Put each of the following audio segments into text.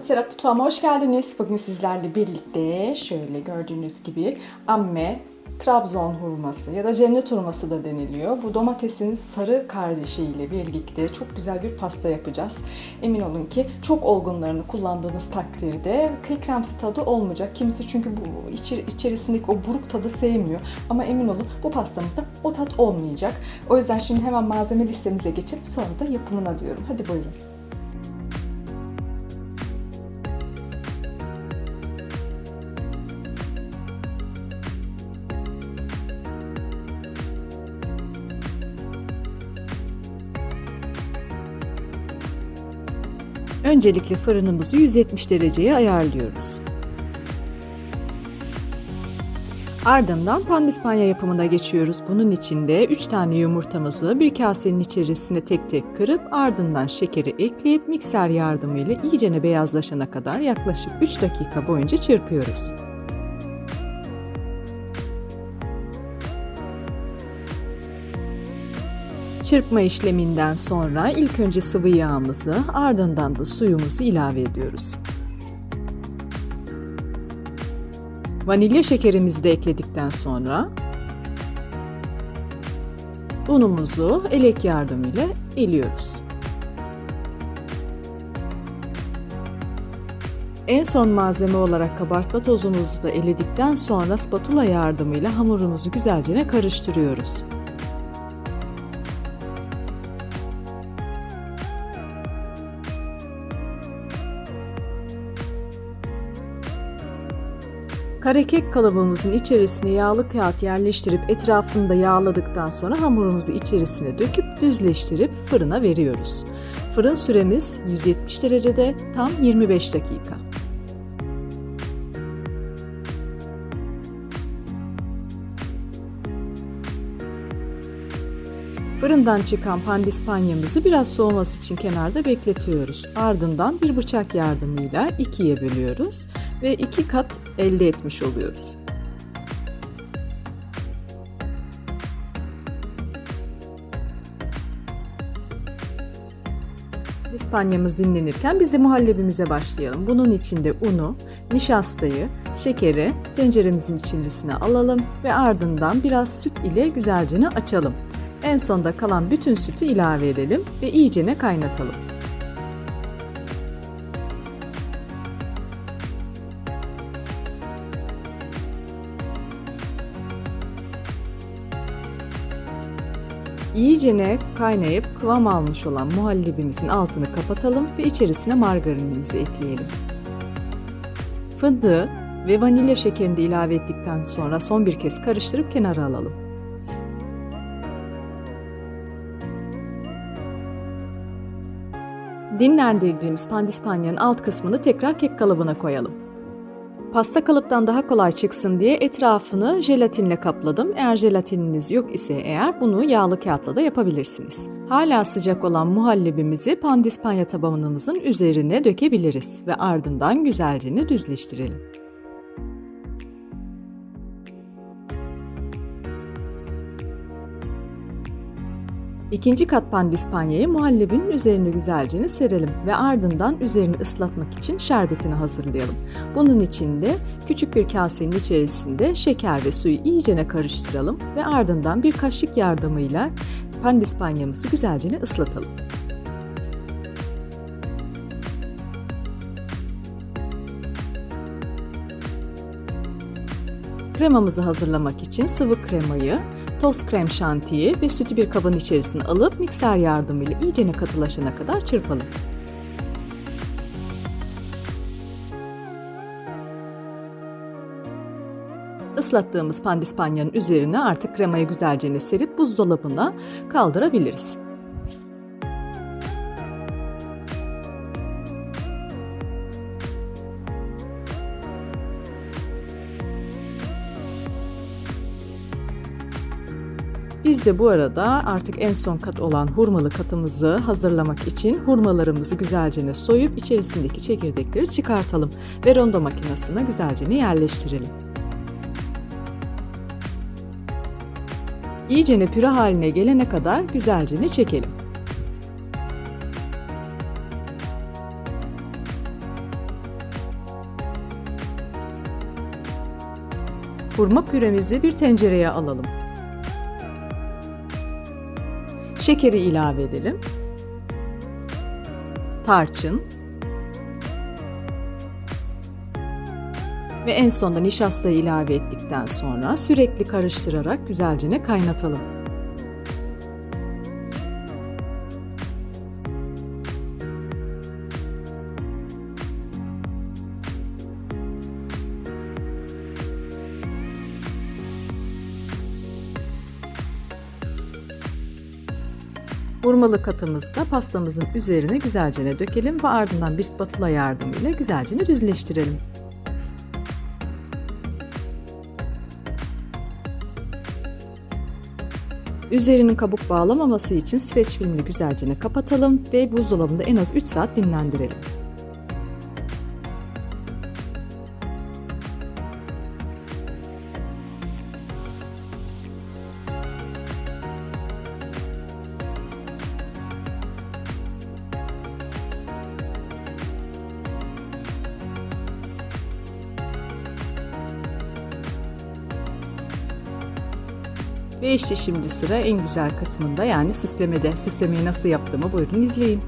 Hatera Mutfağıma hoş geldiniz. Bugün sizlerle birlikte şöyle gördüğünüz gibi amme Trabzon hurması ya da cennet hurması da deniliyor. Bu domatesin sarı kardeşiyle birlikte çok güzel bir pasta yapacağız. Emin olun ki çok olgunlarını kullandığınız takdirde kremsi tadı olmayacak. Kimisi çünkü bu içerisindeki o buruk tadı sevmiyor. Ama emin olun bu pastamızda o tat olmayacak. O yüzden şimdi hemen malzeme listemize geçelim sonra da yapımına diyorum. Hadi buyurun. Öncelikle fırınımızı 170 dereceye ayarlıyoruz. Ardından pandispanya yapımına geçiyoruz. Bunun için de 3 tane yumurtamızı bir kasenin içerisine tek tek kırıp ardından şekeri ekleyip mikser yardımıyla iyicene beyazlaşana kadar yaklaşık 3 dakika boyunca çırpıyoruz. Çırpma işleminden sonra ilk önce sıvı yağımızı ardından da suyumuzu ilave ediyoruz. Vanilya şekerimizi de ekledikten sonra unumuzu elek yardımıyla eliyoruz. En son malzeme olarak kabartma tozumuzu da eledikten sonra spatula yardımıyla hamurumuzu güzelce karıştırıyoruz. Kare kek kalıbımızın içerisine yağlı kağıt yerleştirip etrafını da yağladıktan sonra hamurumuzu içerisine döküp düzleştirip fırına veriyoruz. Fırın süremiz 170 derecede tam 25 dakika. Fırından çıkan pandispanyamızı biraz soğuması için kenarda bekletiyoruz. Ardından bir bıçak yardımıyla ikiye bölüyoruz ve iki kat elde etmiş oluyoruz. İspanyamız dinlenirken biz de muhallebimize başlayalım. Bunun için de unu, nişastayı, şekeri tenceremizin içerisine alalım ve ardından biraz süt ile güzelce açalım. En sonda kalan bütün sütü ilave edelim ve iyicene kaynatalım. İyicene kaynayıp kıvam almış olan muhallebimizin altını kapatalım ve içerisine margarinimizi ekleyelim. Fındığı ve vanilya şekerini de ilave ettikten sonra son bir kez karıştırıp kenara alalım. Dinlendirdiğimiz pandispanyanın alt kısmını tekrar kek kalıbına koyalım. Pasta kalıptan daha kolay çıksın diye etrafını jelatinle kapladım. Eğer jelatininiz yok ise eğer bunu yağlı kağıtla da yapabilirsiniz. Hala sıcak olan muhallebimizi pandispanya tabanımızın üzerine dökebiliriz ve ardından güzelce düzleştirelim. İkinci kat pandispanyayı muhallebinin üzerine güzelce serelim ve ardından üzerini ıslatmak için şerbetini hazırlayalım. Bunun için de küçük bir kasenin içerisinde şeker ve suyu iyicene karıştıralım ve ardından bir kaşık yardımıyla pandispanyamızı güzelce ıslatalım. Kremamızı hazırlamak için sıvı kremayı, toz krem şantiyi ve sütü bir kabın içerisine alıp mikser yardımıyla iyicene katılaşana kadar çırpalım. Islattığımız pandispanyanın üzerine artık kremayı güzelce serip buzdolabına kaldırabiliriz. Biz de bu arada artık en son kat olan hurmalı katımızı hazırlamak için hurmalarımızı güzelce soyup içerisindeki çekirdekleri çıkartalım ve rondo makinesine güzelce yerleştirelim. İyicene püre haline gelene kadar güzelce çekelim. Hurma püremizi bir tencereye alalım. Şekeri ilave edelim. Tarçın. Ve en sonda nişastayı ilave ettikten sonra sürekli karıştırarak güzelce kaynatalım. Vurmalı katımızı da pastamızın üzerine güzelce dökelim ve ardından bir spatula yardımıyla güzelce düzleştirelim. Üzerinin kabuk bağlamaması için streç filmini güzelce kapatalım ve buzdolabında en az 3 saat dinlendirelim. Ve işte şimdi sıra en güzel kısmında yani süslemede. Süslemeyi nasıl yaptığımı buyurun izleyin.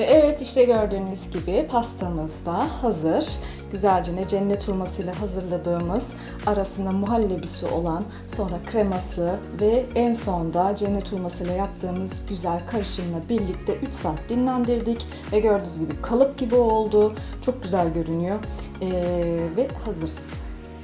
Ve evet işte gördüğünüz gibi pastamız da hazır. Güzelce ne cennet hurmasıyla hazırladığımız arasında muhallebisi olan sonra kreması ve en sonda cennet hurmasıyla yaptığımız güzel karışımla birlikte 3 saat dinlendirdik ve gördüğünüz gibi kalıp gibi oldu. Çok güzel görünüyor Ee, ve hazırız.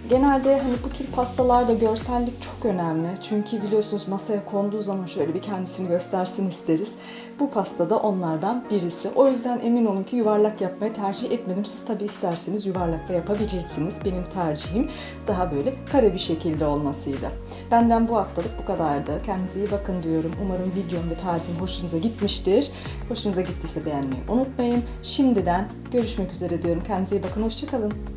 Genelde hani bu tür pastalarda görsellik çok önemli. Çünkü biliyorsunuz masaya konduğu zaman şöyle bir kendisini göstersin isteriz. Bu pasta da onlardan birisi. O yüzden emin olun ki yuvarlak yapmayı tercih etmedim. Siz tabii isterseniz yuvarlak da yapabilirsiniz. Benim tercihim daha böyle kare bir şekilde olmasıydı. Benden bu haftalık bu kadardı. Kendinize iyi bakın diyorum. Umarım videom ve tarifim hoşunuza gitmiştir. Hoşunuza gittiyse beğenmeyi unutmayın. Şimdiden görüşmek üzere diyorum. Kendinize iyi bakın. Hoşçakalın.